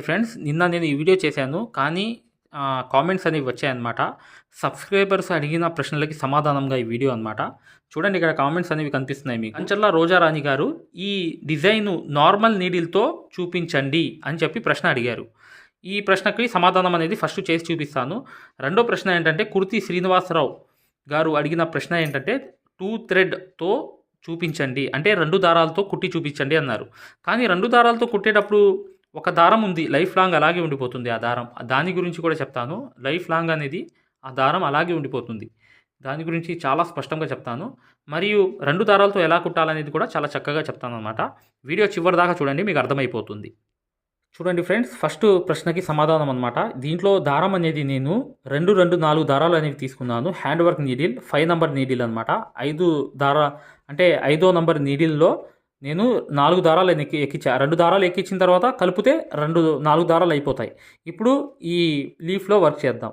Friends నిన్న నేను ఈ వీడియో చేశాను కానీ కామెంట్స్ అనేవి వచ్చాయన్నమాట. సబ్స్క్రైబర్స్ అడిగిన ప్రశ్నలకి సమాధానంగా ఈ వీడియో అనమాట చూడండి ఇక్కడ కామెంట్స్ అనేవి కనిపిస్తున్నాయి మీకు. అంచల్లా రోజారాణి గారు ఈ డిజైన్ నార్మల్ నీడిల్తో చూపించండి అని చెప్పి ప్రశ్న అడిగారు. ఈ ప్రశ్నకి సమాధానం అనేది ఫస్ట్ చేసి చూపిస్తాను. రెండో ప్రశ్న ఏంటంటే కుర్తి శ్రీనివాసరావు గారు అడిగిన ప్రశ్న ఏంటంటే టూ థ్రెడ్తో చూపించండి అంటే రెండు దారాలతో కుట్టి చూపించండి అన్నారు. కానీ రెండు దారాలతో కుట్టేటప్పుడు ఒక దారం ఉంది లైఫ్ లాంగ్ అలాగే ఉండిపోతుంది ఆ దారం. దాని గురించి కూడా చెప్తాను. లైఫ్ లాంగ్ అనేది ఆ దారం అలాగే ఉండిపోతుంది. దాని గురించి చాలా స్పష్టంగా చెప్తాను. మరియు రెండు దారాలతో ఎలా కుట్టాలనేది కూడా చాలా చక్కగా చెప్తాను అనమాట వీడియో చివరి దాకా చూడండి మీకు అర్థమైపోతుంది. చూడండి ఫ్రెండ్స్ ఫస్ట్ ప్రశ్నకి సమాధానం అనమాట దీంట్లో దారం అనేది నేను రెండు రెండు నాలుగు దారాలు అనేవి తీసుకున్నాను. Hand work needle five number needle అనమాట ఐదు దారా అంటే ఐదో నంబర్ నీడిల్లో నేను నాలుగు దారాలు ఎక్కి ఎక్కించా. రెండు దారాలు ఎక్కించిన తర్వాత కలిపితే రెండు నాలుగు దారాలు అయిపోతాయి. ఇప్పుడు ఈ లీఫ్లో వర్క్ చేద్దాం.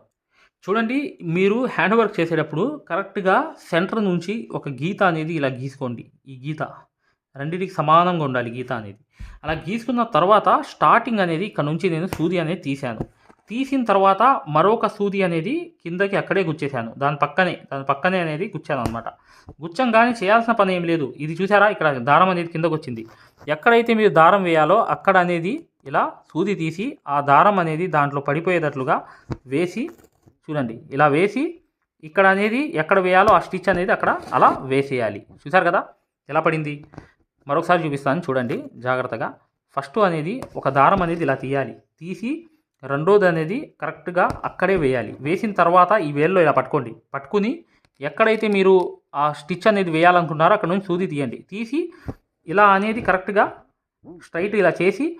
చూడండి మీరు హ్యాండ్ వర్క్ చేసేటప్పుడు కరెక్ట్గా సెంటర్ నుంచి ఒక గీత అనేది ఇలా గీసుకోండి. ఈ గీత రెండింటికి సమానంగా ఉండాలి గీత అనేది. అలా గీసుకున్న తర్వాత స్టార్టింగ్ అనేది ఇక్కడ నుంచి నేను సూది అనేది తీశాను. తీసిన తర్వాత మరొక సూది అనేది కిందకి అక్కడే గుచ్చేశాను. దాని పక్కనే దాని పక్కనే అనేది గుచ్చాను అనమాట గుచ్చంగానే చేయాల్సిన పని ఏం లేదు. ఇది చూసారా? ఇక్కడ దారం అనేది కిందకు వచ్చింది. ఎక్కడైతే మీరు దారం వేయాలో అక్కడ అనేది ఇలా సూది తీసి ఆ దారం అనేది దాంట్లో పడిపోయేటట్లుగా వేసి చూడండి. ఇలా వేసి ఇక్కడ అనేది ఎక్కడ వేయాలో ఆ స్టిచ్ అనేది అక్కడ అలా వేసేయాలి. చూసారు కదా? ఎలా పడింది? మరొకసారి చూపిస్తాను. చూడండి. జాగ్రత్తగా. ఫస్ట్ అనేది ఒక దారం అనేది ఇలా తీయాలి. తీసి రెండోది అనేది కరెక్ట్గా అక్కడే వేయాలి. వేసిన తర్వాత ఈ వేల్లో ఇలా పట్టుకోండి. పట్టుకుని ఎక్కడైతే మీరు ఆ స్టిచ్ అనేది వేయాలనుకుంటున్నారో అక్కడ నుంచి సూది తీయండి. తీసి ఇలా అనేది కరెక్ట్గా స్ట్రైట్ ఇలా చేసి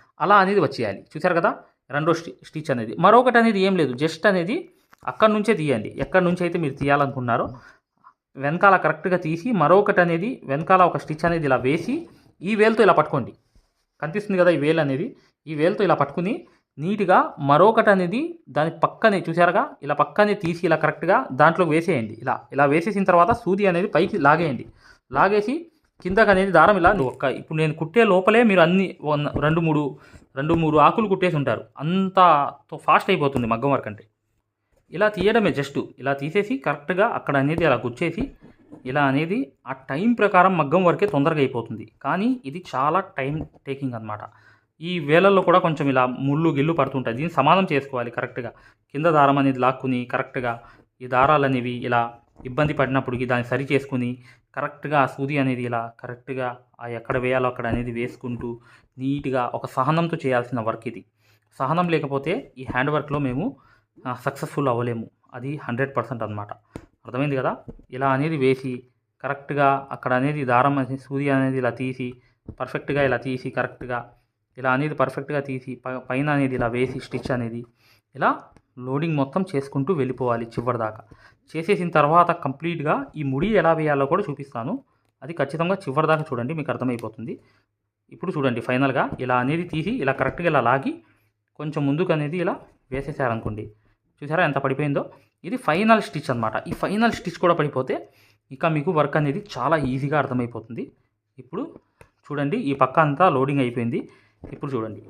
అలా అనేది వచ్చేయాలి. చూసారు కదా? రెండో స్టిచ్ అనేది. మరొకటి అనేది ఏం లేదు. జస్ట్ అనేది అక్కడి నుంచే తీయండి. ఎక్కడి నుంచి అయితే మీరు తీయాలనుకున్నారో వెనకాల కరెక్ట్గా తీసి మరొకటి అనేది వెనకాల ఒక స్టిచ్ అనేది ఇలా వేసి ఈ వేలుతో ఇలా పట్టుకోండి. కనిపిస్తుంది కదా ఈ వేలు అనేది? ఈ వేలుతో ఇలా పట్టుకుని నీట్గా మరొకటి అనేది దాని పక్కనే చూసారుగా ఇలా పక్కనే తీసి ఇలా కరెక్ట్గా దాంట్లో వేసేయండి. ఇలా ఇలా వేసేసిన తర్వాత సూది అనేది పైకి లాగేయండి. లాగేసి కిందకి అనేది దారం ఇలా ఒక్క ఇప్పుడు నేను కుట్టే లోపలే మీరు అన్ని రెండు మూడు రెండు మూడు ఆకులు కుట్టేసి ఉంటారు. అంత ఫాస్ట్ అయిపోతుంది మగ్గం వర్క్ అంటే. ఇలా తీయడమే జస్ట్ ఇలా తీసేసి కరెక్ట్గా అక్కడ అనేది అలా గుచ్చేసి ఇలా అనేది ఆ టైం ప్రకారం మగ్గం వర్కే తొందరగా అయిపోతుంది. కానీ ఇది చాలా టైం టేకింగ్ అనమాట ఈ వేలల్లో కూడా కొంచెం ఇలా ముళ్ళు గిల్లు పడుతుంటాయి. దీన్ని సమానం చేసుకోవాలి కరెక్ట్గా కింద దారం అనేది లాక్కుని కరెక్ట్గా ఈ దారాలు అనేవి ఇలా ఇబ్బంది పడినప్పటికి దాన్ని సరి చేసుకుని కరెక్ట్గా ఆ సూది అనేది ఇలా కరెక్ట్గా ఆ ఎక్కడ వేయాలో అక్కడ అనేది వేసుకుంటూ నీట్గా ఒక సహనంతో చేయాల్సిన వర్క్ ఇది. సహనం లేకపోతే ఈ హ్యాండ్ వర్క్లో మేము సక్సెస్ఫుల్ అవ్వలేము. అది హండ్రెడ్ పర్సెంట్ అనమాట అర్థమైంది కదా? ఇలా అనేది వేసి కరెక్ట్గా అక్కడ అనేది దారం అనేది సూది అనేది ఇలా తీసి పర్ఫెక్ట్గా ఇలా తీసి కరెక్ట్గా ఇలా అనేది పర్ఫెక్ట్గా తీసి ప- పైన అనేది ఇలా వేసి స్టిచ్ అనేది ఇలా లోడింగ్ మొత్తం చేసుకుంటూ వెళ్ళిపోవాలి చివరి దాకా చేసేసిన తర్వాత కంప్లీట్గా ఈ ముడి ఎలా వేయాలో కూడా చూపిస్తాను. అది ఖచ్చితంగా చివరి దాకా చూడండి మీకు అర్థమైపోతుంది. ఇప్పుడు చూడండి ఫైనల్గా ఇలా అనేది తీసి ఇలా కరెక్ట్గా ఇలా లాగి కొంచెం ముందుకు అనేది ఇలా వేసేసారనుకోండి. చూసారా ఎంత పడిపోయిందో? ఇది ఫైనల్ స్టిచ్ అనమాట ఈ ఫైనల్ స్టిచ్ కూడా పడిపోతే ఇక మీకు వర్క్ అనేది చాలా ఈజీగా అర్థమైపోతుంది. ఇప్పుడు చూడండి ఈ పక్క అంతా లోడింగ్ అయిపోయింది. ఇప్పుడు చూడండి.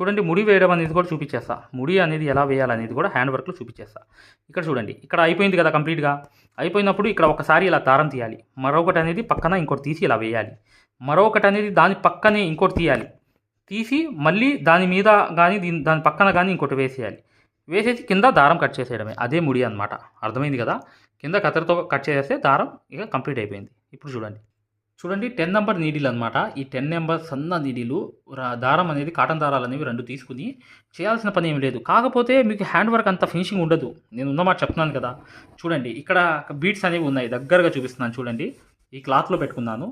చూడండి ముడి వేయడం అనేది కూడా చూపించేస్తా. ముడి అనేది ఎలా వేయాలనేది కూడా హ్యాండ్ వర్క్లో చూపించేస్తా. ఇక్కడ చూడండి ఇక్కడ అయిపోయింది కదా కంప్లీట్గా. అయిపోయినప్పుడు ఇక్కడ ఒకసారి ఇలా దారం తీయాలి. మరొకటి అనేది పక్కన ఇంకోటి తీసి ఇలా వేయాలి. మరొకటి అనేది దాని పక్కనే ఇంకోటి తీయాలి. తీసి మళ్ళీ దాని మీద కానీ దీని దాని పక్కన కానీ ఇంకోటి వేసేయాలి. వేసేసి కింద దారం కట్ చేసేయడమే. అదే ముడి అనమాట అర్థమైంది కదా? కింద కత్తెరతో కట్ చేసేస్తే దారం ఇక కంప్లీట్ అయిపోయింది. ఇప్పుడు చూడండి. చూడండి టెన్ నెంబర్ నీడిల్ అనమాట ఈ టెన్ నెంబర్ సన్న నీడిలు దారం అనేది కాటన్ దారాలు అనేవి రెండు తీసుకుని చేయాల్సిన పని ఏం లేదు. కాకపోతే మీకు హ్యాండ్ వర్క్ అంత ఫినిషింగ్ ఉండదు. నేను ఉన్నమాట చెప్తున్నాను కదా. చూడండి ఇక్కడ బీట్స్ అనేవి ఉన్నాయి. దగ్గరగా చూపిస్తున్నాను చూడండి. ఈ క్లాత్లో పెట్టుకున్నాను.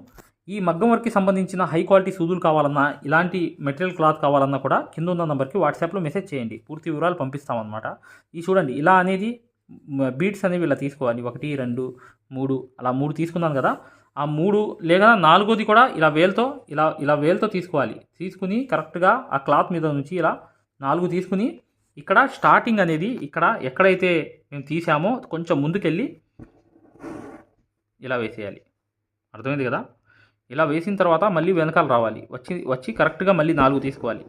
ఈ మగ్గం వర్క్కి సంబంధించిన హై క్వాలిటీ సూదులు కావాలన్నా ఇలాంటి మెటీరియల్ క్లాత్ కావాలన్నా కూడా కింద ఉన్న నెంబర్కి వాట్సాప్లో మెసేజ్ చేయండి. పూర్తి వివరాలు పంపిస్తామన్నమాట. ఈ చూడండి ఇలా అనేది బీట్స్ అనేవి ఇలా తీసుకోవాలి. ఒకటి రెండు మూడు అలా మూడు తీసుకున్నాను కదా. ఆ మూడు లేదా నాలుగోది కూడా ఇలా వేలుతో ఇలా ఇలా వేలుతో తీసుకోవాలి. తీసుకుని కరెక్ట్గా ఆ క్లాత్ మీద నుంచి ఇలా నాలుగు తీసుకుని ఇక్కడ స్టార్టింగ్ అనేది ఇక్కడ ఎక్కడైతే మేము తీసామో కొంచెం ముందుకెళ్ళి ఇలా వేసేయాలి. అర్థమైంది కదా? ఇలా వేసిన తర్వాత మళ్ళీ వెనకాల రావాలి. వచ్చి వచ్చి కరెక్ట్గా మళ్ళీ నాలుగు తీసుకోవాలి.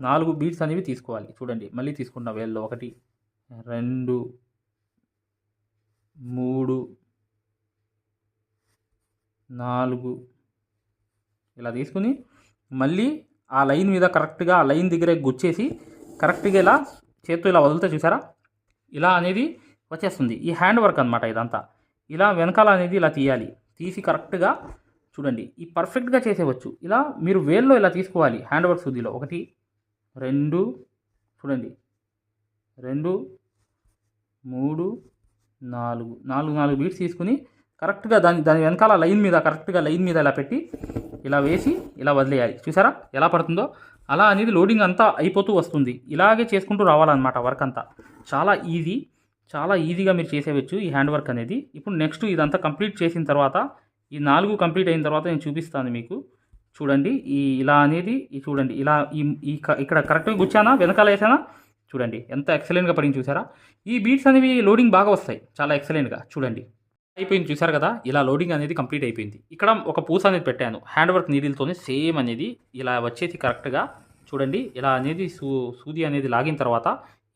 నాలుగు బీట్స్ అనేవి తీసుకోవాలి. చూడండి మళ్ళీ తీసుకున్న వేల్లో ఒకటి రెండు మూడు నాలుగు. ఇలా తీసుకుని మళ్ళీ ఆ లైన్ మీద కరెక్ట్గా ఆ లైన్ దగ్గరే గుచ్చేసి కరెక్ట్గా ఇలా చేత్తో ఇలా వదిలితే చూసారా? ఇలా అనేది వచ్చేస్తుంది. ఈ హ్యాండ్ వర్క్ అనమాట ఇదంతా. ఇలా వెనకాల అనేది ఇలా తీయాలి. తీసి కరెక్ట్గా చూడండి. ఈ పర్ఫెక్ట్గా చేసేవచ్చు. ఇలా మీరు వేల్లో ఇలా తీసుకోవాలి హ్యాండ్ వర్క్ సూదిలో ఒకటి రెండు చూడండి. రెండు మూడు నాలుగు. నాలుగు నాలుగు బీట్స్ తీసుకుని కరెక్ట్గా దాని దాని వెనకాల లైన్ మీద కరెక్ట్గా లైన్ మీద ఇలా పెట్టి ఇలా వేసి ఇలా వదిలేయాలి. చూసారా? ఎలా పడుతుందో? అలా అనేది లోడింగ్ అంతా అయిపోతూ వస్తుంది. ఇలాగే చేసుకుంటూ రావాలన్నమాట వర్క్ అంతా. చాలా ఈజీ చాలా ఈజీగా మీరు చేసేవచ్చు ఈ హ్యాండ్ వర్క్ అనేది. ఇప్పుడు నెక్స్ట్ ఇదంతా కంప్లీట్ చేసిన తర్వాత ఈ నాలుగు కంప్లీట్ అయిన తర్వాత నేను చూపిస్తాను మీకు. చూడండి ఈ ఇలా అనేది ఈ చూడండి ఇలా ఈ క- ఇక్కడ కరెక్ట్గా గుచ్చానా? వెనకాల వేసానా? చూడండి ఎంత ఎక్సలెంట్గా పడింది చూసారా? ఈ బీట్స్ అనేవి లోడింగ్ బాగా వస్తాయి. చాలా ఎక్సలెంట్గా. చూడండి. అయిపోయింది. చూసారు కదా? ఇలా లోడింగ్ అనేది కంప్లీట్ అయిపోయింది. ఇక్కడ ఒక పూస అనేది పెట్టాను. హ్యాండ్ వర్క్ నీడిల్తోనే సేమ్ అనేది ఇలా వచ్చేది కరెక్ట్గా చూడండి ఇలా అనేది సూ సూది అనేది లాగిన తర్వాత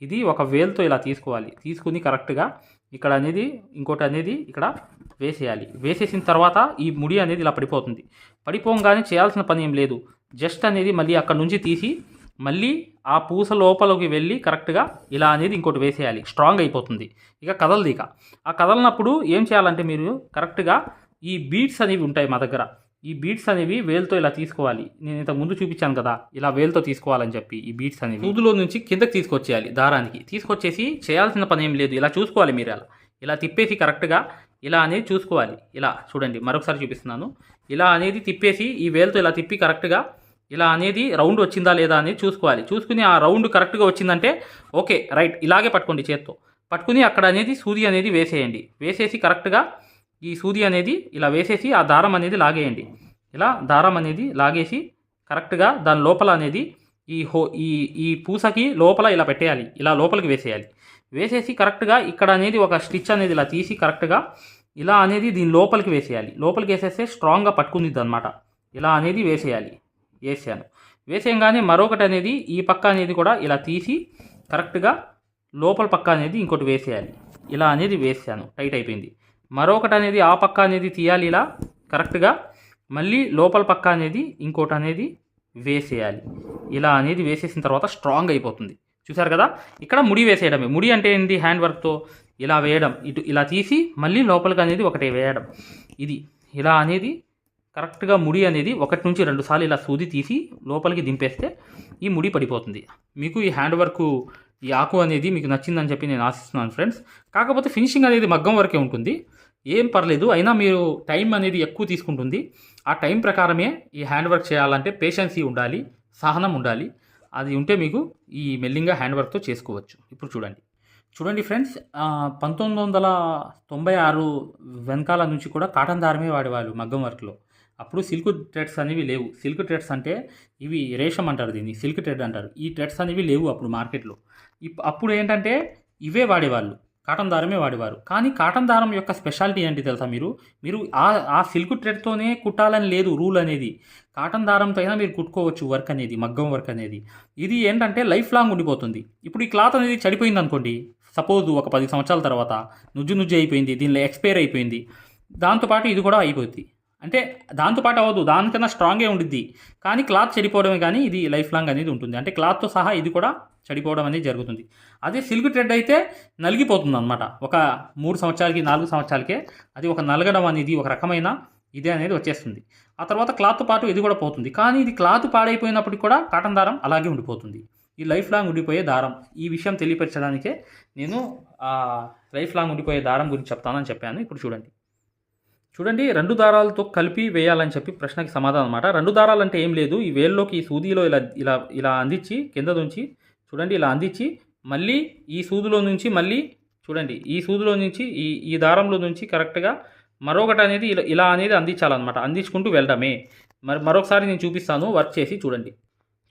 ఇది ఒక వేల్తో ఇలా తీసుకోవాలి. తీసుకుని కరెక్ట్గా ఇక్కడ అనేది ఇంకోటి అనేది ఇక్కడ వేసేయాలి. వేసేసిన తర్వాత ఈ ముడి అనేది ఇలా పడిపోతుంది. పడిపోగానే చేయాల్సిన పని ఏం లేదు. జస్ట్ అనేది మళ్ళీ అక్కడ నుంచి తీసి మళ్ళీ ఆ పూస లోపలికి వెళ్ళి కరెక్ట్గా ఇలా అనేది ఇంకోటి వేసేయాలి. స్ట్రాంగ్ అయిపోతుంది. ఇక కదలదు ఇక. ఆ కదలనప్పుడు ఏం చేయాలంటే మీరు కరెక్ట్గా ఈ బీట్స్ అనేవి ఉంటాయి మా దగ్గర. ఈ బీట్స్ అనేవి వేలుతో ఇలా తీసుకోవాలి. నేను ఇంతకు ముందు చూపించాను కదా ఇలా వేలుతో తీసుకోవాలని చెప్పి ఈ బీట్స్ అనేవి. సూదులో నుంచి కిందకి తీసుకొచ్చేయాలి దారానికి. తీసుకొచ్చేసి చేయాల్సిన పని ఏం లేదు. ఇలా చూసుకోవాలి మీరు అలా. ఇలా తిప్పేసి కరెక్ట్గా ఇలా అనేది చూసుకోవాలి. ఇలా చూడండి మరొకసారి చూపిస్తున్నాను. ఇలా అనేది తిప్పేసి ఈ వేలుతో ఇలా తిప్పి కరెక్ట్గా ఇలా అనేది రౌండ్ వచ్చిందా లేదా అనేది చూసుకోవాలి. చూసుకుని ఆ రౌండ్ కరెక్ట్గా వచ్చిందంటే ఓకే రైట్ ఇలాగే పట్టుకోండి చేత్తో. పట్టుకుని అక్కడ అనేది సూది అనేది వేసేయండి. వేసేసి కరెక్ట్గా ఈ సూది అనేది ఇలా వేసేసి ఆ దారం అనేది లాగేయండి. ఇలా దారం అనేది లాగేసి కరెక్ట్గా దాని లోపల అనేది ఈ హో ఈ ఈ పూసకి లోపల ఇలా పెట్టేయాలి. ఇలా లోపలికి వేసేయాలి. వేసేసి కరెక్ట్గా ఇక్కడ అనేది ఒక స్టిచ్ అనేది ఇలా తీసి కరెక్ట్గా ఇలా అనేది దీని లోపలికి వేసేయాలి. లోపలికి వేసేస్తే స్ట్రాంగ్గా పట్టుకుంది అనమాట ఇలా అనేది వేసేయాలి. వేసాను. వేసేయంగానే మరొకటి అనేది ఈ పక్క అనేది కూడా ఇలా తీసి కరెక్ట్గా లోపల పక్క అనేది ఇంకోటి వేసేయాలి. ఇలా అనేది వేసాను. టైట్ అయిపోయింది. మరొకటి అనేది ఆ పక్క అనేది తీయాలి ఇలా కరెక్ట్గా. మళ్ళీ లోపల పక్క అనేది ఇంకోటి అనేది వేసేయాలి. ఇలా అనేది వేసేసిన తర్వాత స్ట్రాంగ్ అయిపోతుంది. చూసారు కదా? ఇక్కడ ముడి వేసేయడమే. ముడి అంటే ఏంటి హ్యాండ్ వర్క్తో ఇలా వేయడం. ఇటు ఇలా తీసి మళ్ళీ లోపలికి అనేది ఒకటి వేయడం. ఇది. ఇలా అనేది కరెక్ట్గా ముడి అనేది ఒకటి నుంచి రెండు సార్లు ఇలా సూది తీసి లోపలికి దింపేస్తే ఈ ముడి పడిపోతుంది. మీకు ఈ హ్యాండ్ వర్క్ ఈ ఆకు అనేది మీకు నచ్చిందని చెప్పి నేను ఆశిస్తున్నాను ఫ్రెండ్స్. కాకపోతే ఫినిషింగ్ అనేది మగ్గం వరకే ఉంటుంది. ఏం పర్లేదు అయినా మీరు టైం అనేది ఎక్కువ తీసుకుంటుంది. ఆ టైం ప్రకారమే ఈ హ్యాండ్ వర్క్ చేయాలంటే పేషెన్సీ ఉండాలి సహనం ఉండాలి. అది ఉంటే మీకు ఈ మెల్లింగా హ్యాండ్ వర్క్తో చేసుకోవచ్చు. ఇప్పుడు చూడండి. చూడండి ఫ్రెండ్స్ పంతొమ్మిది వందల తొంభై ఆరు వెనకాల నుంచి కూడా కాటన్ దారమే వాడేవాళ్ళు మగ్గం వర్క్లో. అప్పుడు సిల్క్ ట్రెడ్స్ అనేవి లేవు. సిల్క్ ట్రెడ్స్ అంటే ఇవి రేషం అంటారు దీన్ని. సిల్క్ ట్రెడ్ అంటారు. ఈ ట్రెడ్స్ అనేవి లేవు అప్పుడు మార్కెట్లో ఇప్ అప్పుడు ఏంటంటే ఇవే వాడేవాళ్ళు. కాటన్ దారమే వాడేవారు. కానీ కాటన్ దారం యొక్క స్పెషాలిటీ ఏంటి తెలుసా మీరు? మీరు ఆ ఆ సిల్క్ ట్రెడ్తోనే కుట్టాలని లేదు రూల్ అనేది. కాటన్ దారంతో అయినా మీరు కుట్టుకోవచ్చు వర్క్ అనేది మగ్గం వర్క్ అనేది. ఇది ఏంటంటే లైఫ్ లాంగ్ ఉండిపోతుంది. ఇప్పుడు ఈ క్లాత్ అనేది చెడిపోయింది అనుకోండి. సపోజ్ ఒక పది సంవత్సరాల తర్వాత నుజ్జు నుజ్జు అయిపోయింది దీనిలో ఎక్స్పైర్ అయిపోయింది. దాంతోపాటు ఇది కూడా అయిపోద్ది. అంటే దాంతోపాటు అవ్వదు దానికన్నా స్ట్రాంగే ఉండిద్ది. కానీ క్లాత్ చెడిపోవడమే కానీ ఇది లైఫ్ లాంగ్ అనేది ఉంటుంది. అంటే క్లాత్తో సహా ఇది కూడా చెడిపోవడం అనేది జరుగుతుంది. అదే సిల్క్ థ్రెడ్ అయితే నలిగిపోతుంది అనమాట ఒక మూడు సంవత్సరాలకి నాలుగు సంవత్సరాలకే అది ఒక నలగడం అనేది ఒక రకమైన ఇదే అనేది వచ్చేస్తుంది. ఆ తర్వాత క్లాత్ పాటు ఇది కూడా పోతుంది. కానీ ఇది క్లాత్ పాడైపోయినప్పటికి కూడా కాటన్ దారం అలాగే ఉండిపోతుంది. ఈ లైఫ్ లాంగ్ ఉండిపోయే దారం ఈ విషయం తెలియపరచడానికే నేను లైఫ్ లాంగ్ ఉండిపోయే దారం గురించి చెప్తానని చెప్పాను. ఇప్పుడు చూడండి. చూడండి రెండు దారాలతో కలిపి వేయాలని చెప్పి ప్రశ్నకి సమాధానం అనమాట రెండు దారాలు అంటే ఏం లేదు. ఈ వేల్లోకి ఈ సూదిలో ఇలా ఇలా ఇలా అందించి కింద నుంచి చూడండి ఇలా అందించి మళ్ళీ ఈ సూదిలో నుంచి మళ్ళీ చూడండి ఈ సూదిలో నుంచి ఈ ఈ దారంలో నుంచి కరెక్ట్గా మరొకటి అనేది ఇలా ఇలా అనేది అందించాలన్నమాట. అందించుకుంటూ వెళ్ళడమే. మరి మరొకసారి నేను చూపిస్తాను. వర్క్ చేసి చూడండి.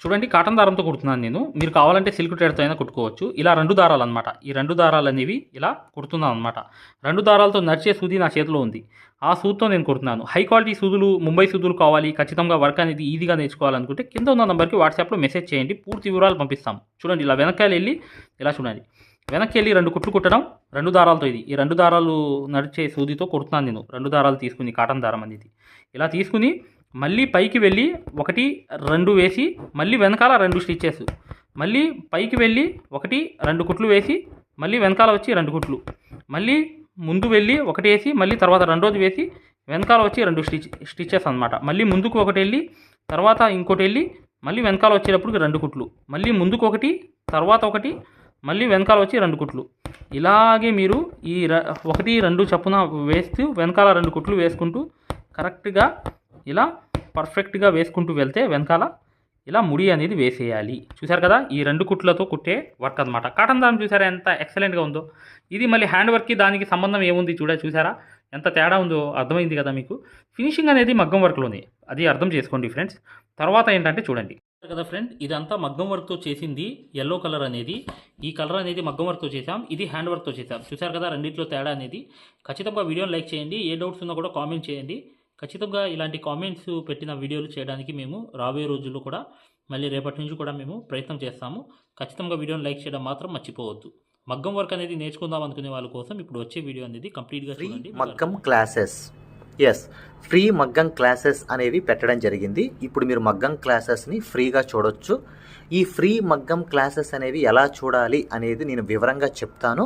చూడండి కాటన్ దారంతో కుడుతున్నాను నేను. మీరు కావాలంటే సిల్క్ ట్రేడ్తో అయినా కుట్టుకోవచ్చు. ఇలా రెండు దారాలు అనమాట ఈ రెండు దారాలు అనేవి ఇలా కుడుతున్నాను అనమాట రెండు దారాలతో నడిచే సూది నా చేతిలో ఉంది. ఆ సూదితో నేను కుడుతున్నాను. హై క్వాలిటీ సూదులు ముంబై సూదులు కావాలి. ఖచ్చితంగా వర్క్ అనేది ఈజీగా నేర్చుకోవాలనుకుంటే కింద ఉన్న నెంబర్కి వాట్సాప్లో మెసేజ్ చేయండి. పూర్తి వివరాలు పంపిస్తాం. చూడండి ఇలా వెనకాల వెళ్ళి ఇలా చూడండి. వెనక్కి వెళ్ళి రెండు కుట్లు కుట్టడం రెండు దారాలతో ఇది. ఈ రెండు దారాలు నడిచే సూదితో కుడుతున్నాను నేను. రెండు దారాలు తీసుకుని కాటన్ దారం అనేది. ఇలా తీసుకుని మళ్ళీ పైకి వెళ్ళి ఒకటి రెండు వేసి మళ్ళీ వెనకాల రెండు స్టిచ్చెస్. మళ్ళీ పైకి వెళ్ళి ఒకటి రెండు కుట్లు వేసి మళ్ళీ వెనకాల వచ్చి రెండు కుట్లు. మళ్ళీ ముందు వెళ్ళి ఒకటి వేసి మళ్ళీ తర్వాత రెండోది వేసి వెనకాల వచ్చి రెండు స్టిచ్ స్టిచ్చెస్ అనమాట మళ్ళీ ముందుకు ఒకటి వెళ్ళి తర్వాత ఇంకోటి వెళ్ళి మళ్ళీ వెనకాల వచ్చేటప్పుడు రెండు కుట్లు. మళ్ళీ ముందుకు ఒకటి తర్వాత ఒకటి మళ్ళీ వెనకాల వచ్చి రెండు కుట్లు. ఇలాగే మీరు ఈ ర- ఒకటి రెండు చప్పున వేస్తూ వెనకాల రెండు కుట్లు వేసుకుంటూ కరెక్ట్గా ఇలా పర్ఫెక్ట్గా వేసుకుంటూ వెళ్తే వెనకాల ఇలా ముడి అనేది వేసేయాలి. చూశారు కదా? ఈ రెండు కుట్లతో కుట్టే వర్క్ అనమాట కాటన్ దారం చూసారా? ఎంత ఎక్సలెంట్గా ఉందో. ఇది మళ్ళీ హ్యాండ్ వర్క్కి దానికి సంబంధం ఏముంది చూడ చూసారా ఎంత తేడా ఉందో అర్థమైంది కదా మీకు. ఫినిషింగ్ అనేది మగ్గం వర్క్లోనే అది అర్థం చేసుకోండి ఫ్రెండ్స్ తర్వాత ఏంటంటే చూడండి. కదా ఫ్రెండ్ ఇదంతా మగ్గం వర్క్తో చేసింది ఎల్లో కలర్ అనేది. ఈ కలర్ అనేది మగ్గం వర్క్తో చేసాం ఇది హ్యాండ్ వర్క్తో చేసాం చూసారు కదా? రెండింటిలో తేడా అనేది. ఖచ్చితంగా వీడియోని లైక్ చేయండి. ఏ డౌట్స్ ఉన్నా కూడా కామెంట్ చేయండి. ఖచ్చితంగా ఇలాంటి కామెంట్స్ పెట్టిన వీడియోలు చేయడానికి మేము రాబోయే రోజుల్లో కూడా మళ్ళీ రేపటి నుంచి కూడా మేము ప్రయత్నం చేస్తాము. ఖచ్చితంగా వీడియోని లైక్ చేయడం మాత్రం మర్చిపోవద్దు. మగ్గం వర్క్ అనేది నేర్చుకుందాం అనుకునే వాళ్ళ కోసం ఇప్పుడు వచ్చే వీడియో అనేది కంప్లీట్గా చూడండి. మగ్గం క్లాసెస్ ఎస్ ఫ్రీ మగ్గం క్లాసెస్ అనేవి పెట్టడం జరిగింది. ఇప్పుడు మీరు మగ్గం క్లాసెస్ని ఫ్రీగా చూడొచ్చు. ఈ ఫ్రీ మగ్గం క్లాసెస్ అనేవి ఎలా చూడాలి అనేది నేను వివరంగా చెప్తాను.